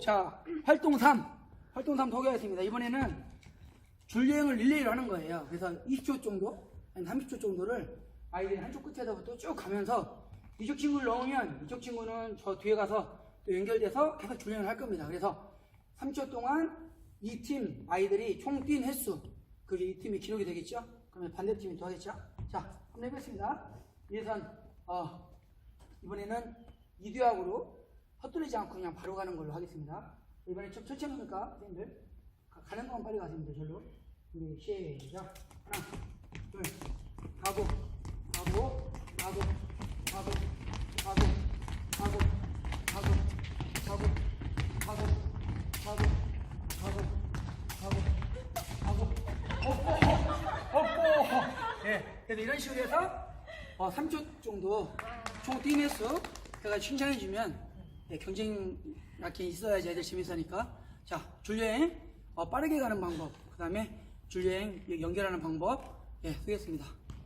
자, 활동 3. 활동 3 소개하겠습니다. 이번에는 줄여행을 릴레이로 하는 거예요. 그래서 20초 정도, 한 30초 정도를 아이들이 한쪽 끝에서부터 쭉 가면서 이쪽 친구를 넣으면 이쪽 친구는 저 뒤에 가서 또 연결돼서 계속 줄여행을 할 겁니다. 그래서 3초 동안 이 팀 아이들이 총 뛴 횟수, 그게 이 팀의 기록이 되겠죠? 그러면 반대팀이 또 하겠죠? 자, 한번 해보겠습니다. 예선, 어, 이번에는 이두약으로 헛돌리지 않고 그냥 바로 가는 걸로 하겠습니다. 이번에 좀 천천히 하니까 선생님들 가- 가는 동안 빨리 가시면 돼요. 절로. 우리 시작. 하나, 둘, 가고, 가고, 가고, 가고, 가고, 가고, 가고, 가고, 가고, 가고, 가고, 가고, 가고, 없고. 예, 그래서 이런 식으로 해서 어, 3초 정도 총수 제가 칭찬해주면 예, 경쟁 약게 있어야지 애들 재밌으니까. 자 줄여행. 어, 빠르게 가는 방법. 그 다음에 줄여행 연결하는 방법. 예 쓰겠습니다